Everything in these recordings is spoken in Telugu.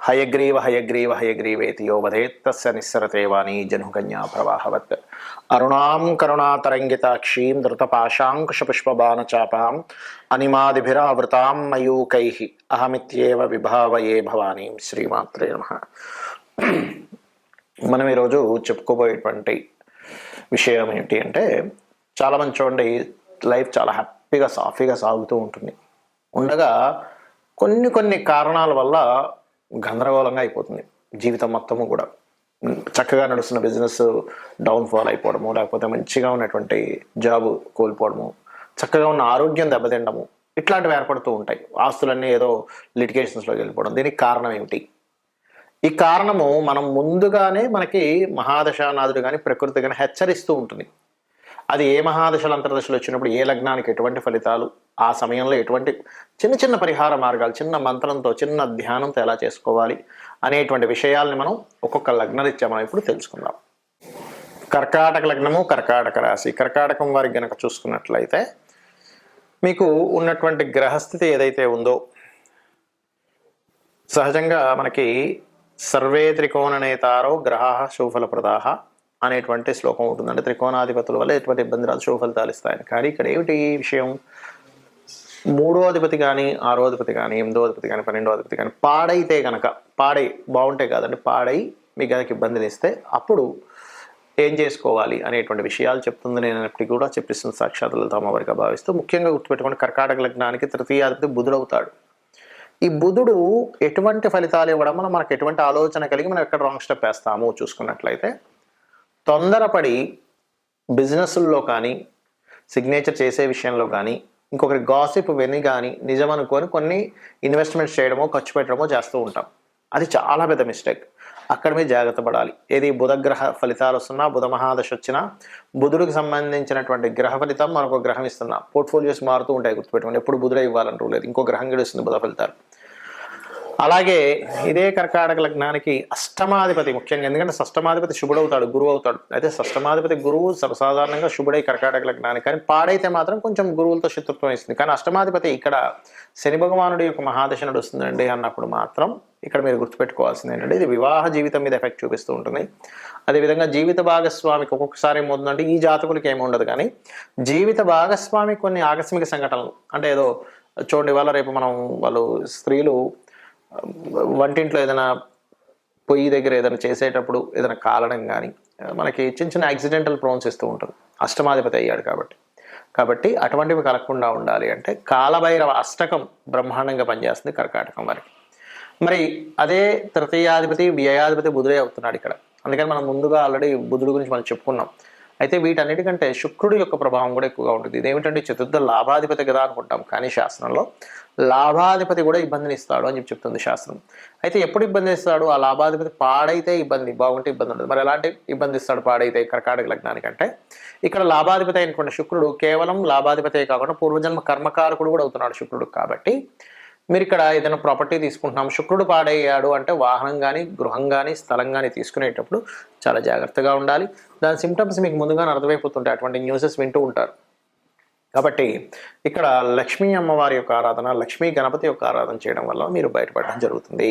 హయగ్రీవ హయగ్రీవ హయగ్రీవేతి యో వధేత్తస్య నిస్సరతే వాణి జనుకన్యా ప్రవాహవత్. అరుణాం కరుణాతరంగితాక్షీం ధృతపాశాంకుశపుష్పబాణచాపాం అనిమాదిభిరావృతాం మయూకై. అహమిత్యేవ విభావయే భవానీం శ్రీమాత్రే నమ. మనం ఈరోజు చెప్పుకోబోయేటువంటి విషయం ఏంటి అంటే చాలామంది చూడండి లైఫ్ చాలా హ్యాపీగా సాఫీగా సాగుతూ ఉంటుంది. ఉండగా కొన్ని కొన్ని కారణాల వల్ల గందరగోళంగా అయిపోతుంది జీవితం మొత్తము కూడా. చక్కగా నడుస్తున్న బిజినెస్ డౌన్ఫాల్ అయిపోవడము లేకపోతే మంచిగా ఉన్నటువంటి జాబ్ కోల్పోవడము చక్కగా ఉన్న ఆరోగ్యం దెబ్బతిండము ఇట్లాంటివి ఏర్పడుతూ ఉంటాయి. ఆస్తులన్నీ ఏదో లిటిగేషన్స్లోకి వెళ్ళిపోవడం. దీనికి కారణం ఏమిటి? ఈ కారణము మనం ముందుగానే మనకి మహాదశానాథుడు కానీ ప్రకృతి కానీ హెచ్చరిస్తూ ఉంటుంది. అది ఏ మహాదశలు అంతర్దశలు వచ్చినప్పుడు ఏ లగ్నానికి ఎటువంటి ఫలితాలు? ఆ సమయంలో ఎటువంటి చిన్న చిన్న పరిహార మార్గాలు చిన్న మంత్రంతో చిన్న ధ్యానంతో ఎలా చేసుకోవాలి అనేటువంటి విషయాల్ని మనం ఒక్కొక్క లగ్నరీత్యా మనం ఇప్పుడు తెలుసుకుందాం. కర్కాటక లగ్నము కర్కాటక రాశి. కర్కాటకం వారికి గనక చూసుకున్నట్లయితే మీకు ఉన్నటువంటి గ్రహస్థితి ఏదైతే ఉందో సహజంగా మనకి సర్వే త్రికోణ నేతారో గ్రహ శుభఫలప్రదాహ అనేటువంటి శ్లోకం ఉంటుంది అంటే త్రికోణాధిపతుల వల్ల ఎటువంటి ఇబ్బంది రాదు శుభఫలితాలు ఇస్తాయని కానీ ఇక్కడ ఏమిటి విషయం? మూడో అధిపతి కానీ ఆరో అధిపతి కానీ ఎనిమిదో అధిపతి కానీ పన్నెండో అధిపతి కానీ పాడైతే కనుక పాడై బాగుంటే కాదండి పాడై మీ గనక ఇబ్బందులు ఇస్తే అప్పుడు ఏం చేసుకోవాలి అనేటువంటి విషయాలు చెప్తుంది. నేను ఎప్పటికీ కూడా చెప్పిస్తుంది సాక్షాత్ లలితామవారిగా భావిస్తూ ముఖ్యంగా గుర్తుపెట్టుకోండి కర్కాటక లగ్నానికి తృతీయాధిపతి బుధుడవుతాడు ఈ బుధుడు ఎటువంటి ఫలితాలు ఇవ్వడం వల్ల మనకు ఎటువంటి ఆలోచన కలిగి మనం ఎక్కడ రాంగ్ స్టెప్ వేస్తాము చూసుకున్నట్లయితే తొందరపడి బిజినెస్ల్లో కానీ సిగ్నేచర్ చేసే విషయంలో కానీ ఇంకొకరి గాసిప్ విని కానీ నిజం అనుకొని కొన్ని ఇన్వెస్ట్మెంట్స్ చేయడమో ఖర్చు పెట్టడమో చేస్తూ ఉంటాం. అది చాలా పెద్ద మిస్టేక్ అక్కడ మీరు జాగ్రత్త పడాలి. ఏది బుధగ్రహ ఫలితాలు వస్తున్నా బుధ మహాదశ వచ్చినా బుధుడికి సంబంధించినటువంటి గ్రహ ఫలితం మనకు గ్రహం ఇస్తున్నా. పోర్ట్ఫోలియోస్ మారుతూ ఉంటాయి గుర్తుపెట్టుకోండి. ఎప్పుడు బుధుడే ఇవ్వాలని రూల్ లేదు. ఇంకో గ్రహం గడిస్తుంది బుధ ఫలితాలు. అలాగే ఇదే కర్కాటక లగ్నానికి అష్టమాధిపతి ముఖ్యంగా ఎందుకంటే షష్టమాధిపతి శుభుడవుతాడు గురువు అవుతాడు అయితే షష్టమాధిపతి గురువు సర్వసాధారణంగా శుభుడై కర్కాటక లగ్నానికి కానీ పాడైతే మాత్రం కొంచెం గురువులతో శత్రుత్వం ఇస్తుంది. కానీ అష్టమాధిపతి ఇక్కడ శని భగవానుడి యొక్క మహాదశ నడుస్తుందండి అన్నప్పుడు మాత్రం ఇక్కడ మీరు గుర్తుపెట్టుకోవాల్సింది ఏంటంటే ఇది వివాహ జీవితం మీద ఎఫెక్ట్ చూపిస్తూ ఉంటుంది. అదేవిధంగా జీవిత భాగస్వామికి ఒక్కొక్కసారి ఏమవుతుందంటే ఈ జాతకులకి ఏమి ఉండదు కానీ జీవిత భాగస్వామి కొన్ని ఆకస్మిక సంఘటనలు అంటే ఏదో చూడండి వాళ్ళ రేపు మనం వాళ్ళు స్త్రీలు వంటింట్లో ఏదైనా పొయ్యి దగ్గర ఏదైనా చేసేటప్పుడు ఏదైనా కాలడం కానీ మనకి చిన్న చిన్న యాక్సిడెంటల్ ప్రోన్స్ ఇస్తూ ఉంటుంది అష్టమాధిపతి అయ్యాడు కాబట్టి. కాబట్టి అటువంటివి కలగకుండా ఉండాలి అంటే కాలభైరవ అష్టకం బ్రహ్మాండంగా పనిచేస్తుంది కర్కాటకం వారికి. మరి అదే తృతీయాధిపతి వ్యయాధిపతి బుధుడే అవుతున్నాడు ఇక్కడ. అందుకని మనం ముందుగా ఆల్రెడీ బుధుడు గురించి మనం చెప్పుకున్నాం. అయితే వీటన్నిటికంటే శుక్రుడి యొక్క ప్రభావం కూడా ఎక్కువగా ఉంటుంది. ఇదేమిటంటే చతుర్థ లాభాధిపతి కదా అనుకుంటాం. కానీ శాస్త్రంలో లాభాధిపతి కూడా ఇబ్బందిని ఇస్తాడు అని చెప్పి చెప్తుంది శాస్త్రం. అయితే ఎప్పుడు ఇబ్బంది ఇస్తాడు? ఆ లాభాధిపతి పాడైతే ఇబ్బంది బాగుంటే ఇబ్బంది ఉండదు. మరి ఎలాంటి ఇబ్బంది ఇస్తాడు? పాడైతే కర్కాటక లగ్నానికంటే ఇక్కడ లాభాధిపతి అయినటువంటి శుక్రుడు కేవలం లాభాధిపతే కాకుండా పూర్వజన్మ కర్మకారకుడు కూడా అవుతున్నాడు శుక్రుడు కాబట్టి మీరు ఇక్కడ ఏదైనా ప్రాపర్టీ తీసుకుంటున్నాం శుక్రుడు పాడయ్యాడు అంటే వాహనం కానీ గృహం కానీ స్థలం కానీ తీసుకునేటప్పుడు చాలా జాగ్రత్తగా ఉండాలి. దాని సిమ్టమ్స్ మీకు ముందుగానే అర్థమైపోతుంటాయి. అటువంటి న్యూసెస్ వింటూ ఉంటారు. కాబట్టి ఇక్కడ లక్ష్మీ అమ్మవారి యొక్క ఆరాధన లక్ష్మీ గణపతి యొక్క ఆరాధన చేయడం వల్ల మీరు బయటపడడం జరుగుతుంది.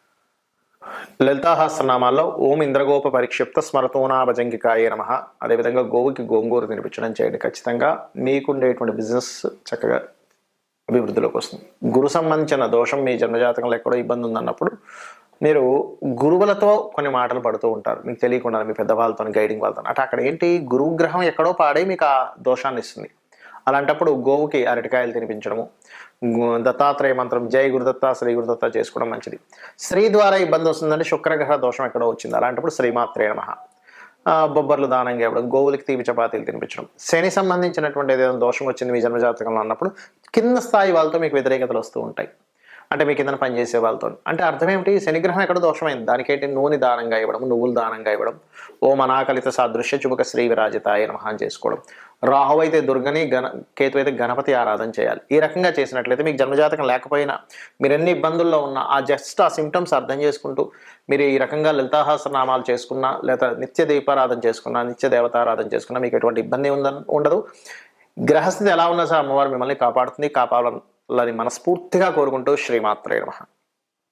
లలితాహాస్త్రనామాల్లో ఓం ఇంద్రగోప పరిక్షిప్త స్మరతోనాభజంగికాయ నమ. అదేవిధంగా గోవుకి గోంగూర తినిపించడం చేయండి. ఖచ్చితంగా మీకుండేటువంటి బిజినెస్ చక్కగా అభివృద్ధిలోకి వస్తుంది. గురు సంబంధించిన దోషం మీ జన్మజాతకంలో ఎక్కడో ఇబ్బంది ఉందన్నప్పుడు మీరు గురువులతో కొన్ని మాటలు పడుతూ ఉంటారు. మీకు తెలియకుండా మీ పెద్దవాళ్ళతో గైడింగ్ వాళ్ళతో అంటే అక్కడ ఏంటి? గురువు గ్రహం ఎక్కడో పాడే మీకు ఆ దోషాన్ని ఇస్తుంది. అలాంటప్పుడు గోవుకి అరటికాయలు తినిపించడము దత్తాత్రేయ మంత్రం జై గురుదత్త శ్రీ గురుదత్త చేసుకోవడం మంచిది. స్త్రీ ద్వారా ఇబ్బంది వస్తుందంటే శుక్రగ్రహ దోషం ఎక్కడో వచ్చింది. అలాంటప్పుడు శ్రీమాత్రే నమ. బొబ్బర్లు దానంగా ఇవ్వడం గోవులకి తీపి చపాతీలు తినిపించడం. శని సంబంధించినటువంటి ఏదైనా దోషం వచ్చింది మీ జన్మజాతకంలో అన్నప్పుడు కింద స్థాయి వాళ్ళతో మీకు వ్యతిరేకతలు వస్తూ ఉంటాయి. అంటే మీ కింద పనిచేసే వాళ్ళతో. అంటే అర్థం ఏమిటి? శనిగ్రహం ఎక్కడ దోషమైంది? దానికేంటి? నూనె దానంగా ఇవ్వడం నువ్వులు దానంగా ఇవ్వడం. ఓ మనాకలిత సాదృశ్య చుబక శ్రీ విరాజితాయ నమహాన్ చేసుకోవడం. రాహు అయితే దుర్గని గణ కేతు అయితే గణపతి ఆరాధన చేయాలి. ఈ రకంగా చేసినట్లయితే మీకు జన్మజాతకం లేకపోయినా మీరు ఎన్ని ఇబ్బందుల్లో ఉన్నా ఆ జస్ట్ ఆ సిమ్టమ్స్ అర్థం చేసుకుంటూ మీరు ఈ రకంగా లలితాహాసనామాలు చేసుకున్నా లేదా నిత్య దీపారాధన చేసుకున్నా నిత్య దేవతారాధన చేసుకున్నా మీకు ఎటువంటి ఇబ్బంది ఉందని ఉండదు. గ్రహస్థితి ఎలా ఉన్నా సార్ అమ్మవారు మిమ్మల్ని కాపాడుతుంది కాపాడాలని మనస్ఫూర్తిగా కోరుకుంటూ శ్రీమాత్రే నమ.